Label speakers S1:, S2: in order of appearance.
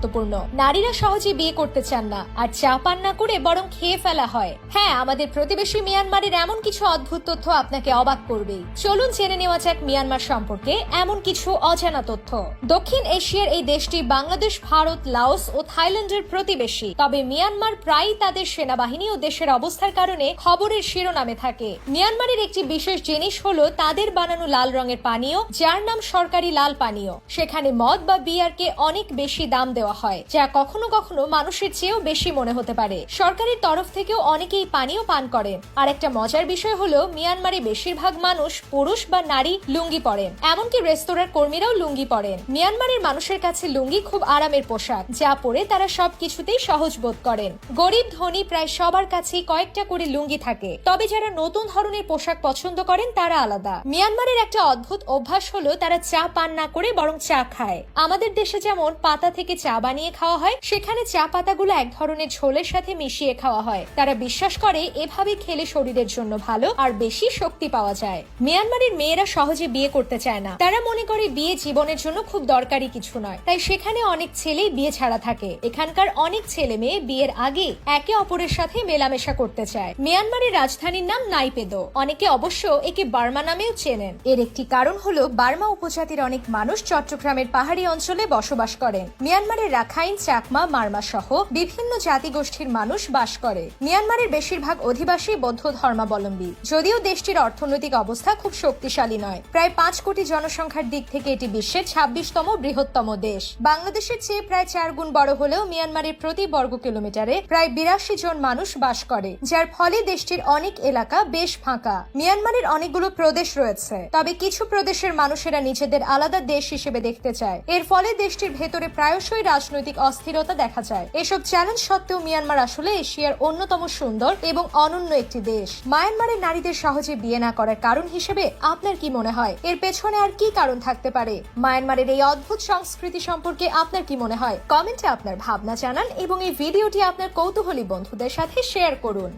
S1: গুরুত্বপূর্ণ। নারীরা সহজে বিয়ে করতে চান না, আর চা পান না করে বরং খেয়ে ফেলা হয়। হ্যাঁ আমাদের প্রতিবেশী মিয়ানমারের এমন কিছু অদ্ভুত তথ্য আপনাকে অবাক করবে চলুন জেনে নেওয়া যাক মিয়ানমার সম্পর্কে এমন কিছু অজানা তথ্য। দক্ষিণ এশিয়ার এই দেশটি বাংলাদেশ, ভারত, লাওস ও থাইল্যান্ডের প্রতিবেশী। তবে মিয়ানমার প্রায়ই তাদের সেনাবাহিনী ও দেশের অবস্থার কারণে খবরের শিরোনামে থাকে। মিয়ানমারের একটি বিশেষ জিনিস হলো তাদের বানানো লাল রঙের পানীয়, যার নাম সরকারি লাল পানীয়। সেখানে মদ বা বিয়ারকে অনেক বেশি দাম দেওয়া হয়, যা কখনো কখনো মানুষের চেয়েও বেশি মনে হতে পারে। সরকারের তরফ থেকেও অনেকেই পানীয় পান করেন। আর একটা মজার বিষয় হলো, মিয়ানমারে বেশিরভাগ মানুষ পুরুষ বা নারী লুঙ্গি পরেন। এমনকি রেস্তোরাঁর কর্মীরাও লুঙ্গি পরেন। মিয়ানমারের মানুষের কাছে লুঙ্গি খুব আরামের পোশাক, যা পরে তারা সবকিছুতেই সহজ বোধ করেন। গরিব ধনী প্রায় সবার কাছেই কয়েকটা করে লুঙ্গি থাকে, তবে যারা নতুন ধরনের পোশাক পছন্দ করেন, তারা আলাদা। মিয়ানমারের একটা অদ্ভুত অভ্যাস হলো, তারা চা পান না করে বরং চা খায়। আমাদের দেশে যেমন পাতা থেকে চা বানিয়ে খাওয়া হয়, সেখানে চা পাতাগুলো এক ধরনের ঝোলের সাথে মিশিয়ে খাওয়া হয়। তারা বিশ্বাস করে, এভাবে খেলে শরীরের জন্য ভালো আর বেশি শক্তি পাওয়া যায়। মিয়ানমারের মেয়েরা সহজে বিয়ে করতে চায় না। তারা মনে করে, বিয়ে জীবনের জন্য খুব দরকারি কিছু নয়। তাই সেখানে অনেক ছেলেই বিয়ে ছাড়া থাকে। এখানকার অনেক ছেলে মেয়ে বিয়ের আগে একে অপরের সাথে মেলামেশা করতে চায়। মিয়ানমারের রাজধানীর নাম নাইপেদো। অনেকে অবশ্য একে বার্মা নামেও চেনেন। এর একটি কারণ হলো, বার্মা উপজাতির অনেক মানুষ চট্টগ্রামের পাহাড়ি অঞ্চলে বসবাস করেন। মিয়ানমারের রাখাইন, চাকমা, মারমা সহ বিভিন্ন জাতিগোষ্ঠীর মানুষ বাস করে। মিয়ানমারের বেশিরভাগ অধিবাসী বৌদ্ধ ধর্মাবলম্বী। যদিও দেশটির অর্থনৈতিক অবস্থা খুব শক্তিশালী নয়। প্রায় পাঁচ কোটি জনসংখ্যার দিক থেকে এটি বিশ্বের ছাব্বিশতম বৃহত্তম দেশ। বাংলাদেশের চেয়ে প্রায় চার গুণ বড় হলেও মিয়ানমারের প্রতি বর্গ কিলোমিটারে প্রায় বিরাশি জন মানুষ বাস করে, যার ফলে দেশটির অনেক এলাকা বেশ ফাঁকা। মিয়ানমারের অনেকগুলো প্রদেশ রয়েছে, তবে কিছু প্রদেশের মানুষেরা নিজেদের আলাদা দেশ হিসেবে দেখতে চায়। এর ফলে দেশটির ভেতরে প্রায়শই রাজনৈতিক অস্থিরতা দেখা যায়। এসব চ্যালেঞ্জ সত্ত্বেও মিয়ানমার আসলে এশিয়ার অন্যতম সুন্দর এবং অনন্য একটি দেশ। মায়ানমারের নারীদের সহজে বিয়ে না করার কারণ হিসেবে আপনার কি মনে হয়? এর পেছনে আর কি কারণ থাকতে পারে? মায়ানমারের এই অদ্ভুত সংস্কৃতি সম্পর্কে আপনার কি মনে হয়? কমেন্টে আপনার ভাবনা জানান এবং এই ভিডিওটি আপনার কৌতূহলী বন্ধুদের সাথে শেয়ার করুন।